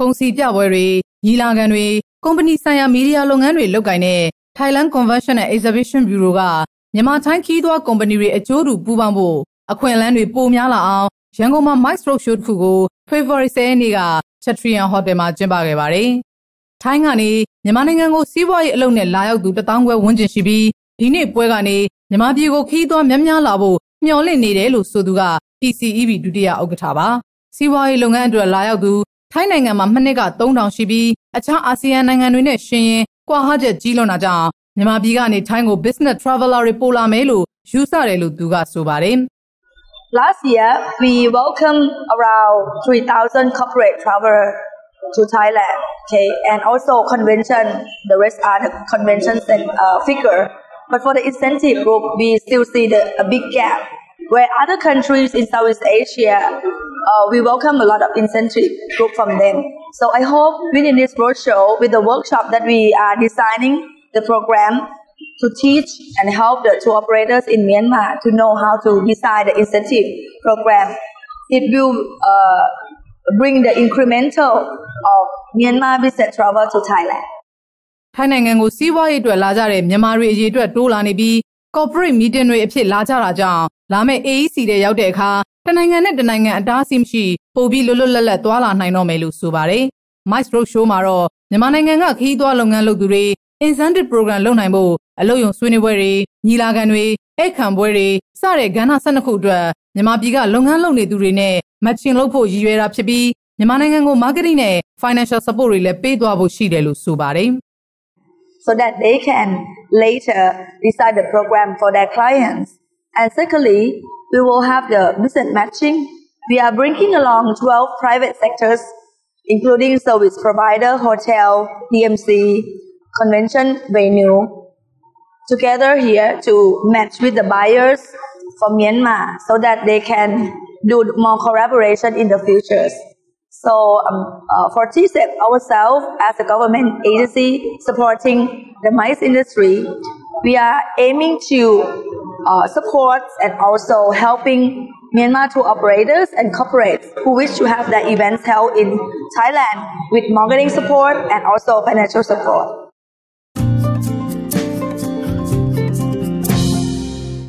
ကုန်စည်ပြပွဲတွေညီလာခံတွေကုမ္ပဏီဆိုင်ရာမီဒီယာလုပ်ငန်းတွေလုပ်ကိုင်တဲ့ Thailand Convention and Exhibition Bureau ကမြန်မာထိုင်းခီးသွွားကုမ္ပဏီတွေအကျိုးတူပူးပေါင်းဖို့အခွင့်အလမ်းတွေပိုများလာအောင်ရန်ကုန်မှာ Mike Stroke Show တစ်ခုကို February 10ရက်နေ့က Chatrian Hotel မှာကျင်းပခဲ့ပါတယ်။ထိုင်းကနေမြန်မာနိုင်ငံကိုစီးပွားရေးအလုပ်နဲ့လာရောက်သူတထောင်ခွဲဝန်းကျင်ရှိပြီးဒီနေ့ပွဲကနေမြန်မာပြည်ကိုခီးသွွားများများလာဖို့မျှော်လင့်နေတယ်လို့ဆိုသူက TCEB ဒုတိယဥက္ကဋ္ဌပါ။စီးပွားရေးလုပ်ငန်းအတွက်လာရောက်သူ ထိုင်းနိုင်ငံမှာမနှစ်က3000ရှိပြီးအခြားအာဆီယံနိုင်ငံတွေနဲ့ရှင်ရင်ကွာဟချက်ကြီးလွန်တာကြောင့်မြန်မာပြည်ကနေထိုင်းကို business traveler တွေပို့လာမယ်လို့ယူဆတယ်လို့သူကဆိုပါတယ်။ Last year, we welcomed around 3,000 corporate travelers to Thailand. Okay, and also convention. The rest are the conventions and uh, figure. But for the incentive group, we still see the, a big gap. Where other countries in Southeast Asia, uh, we welcome a lot of incentive group from them. So I hope within this roadshow, with the workshop that we are designing the program to teach and help the tour operators in Myanmar to know how to design the incentive program. It will uh, bring the incremental of Myanmar business travel to Thailand. ထိုင်းနိုင်ငံကိုစီးပွားရေးအတွက်လာကြတဲ့မြန်မာတွေအရေးအတွက်တိုးလာနေပြီး corporate meeting တွေအဖြစ်လာကြတာကြောင့်လာမယ့် AEC တဲ့ရောက်တဲ့အခါတနိုင်ငံနဲ့တနိုင်ငံအတားအဆီးမရှိပို့ပြီးလွတ်လွတ်လပ်လပ်သွားလာနိုင်တော့မယ်လို့ဆိုပါတယ်။ Mice Road Show မှာတော့မြန်မာနိုင်ငံကခီးသွွားလုပ်ငန်းလုပ်သူတွေ incentive program လုပ်နိုင်ဖို့အလုပ်ရုံဆွေးနွေးပွဲတွေညီလာခံတွေဧည့်ခံပွဲတွေစတဲ့ကဏ္ဍ12ခုအတွက်မြန်မာပြည်ကလုပ်ငန်းလုပ်နေသူတွေနဲ့ matching လုပ်ဖို့ရည်ရွယ်တာဖြစ်ပြီးမြန်မာနိုင်ငံကို marketing နဲ့ financial support တွေလည်းပေးသွားဖို့ရှိတယ်လို့ဆိုပါတယ် so that they can later decide the program for their clients. And secondly, we will have the business matching. We are bringing along 12 private sectors, including service provider, hotel, DMC, convention venue, together here to match with the buyers from Myanmar so that they can do more collaboration in the futures. So um, uh, for TCEP ourselves as a government agency supporting the mice industry, we are aiming to uh, support and also helping Myanmar tour operators and corporates who wish to have their events held in Thailand with marketing support and also financial support.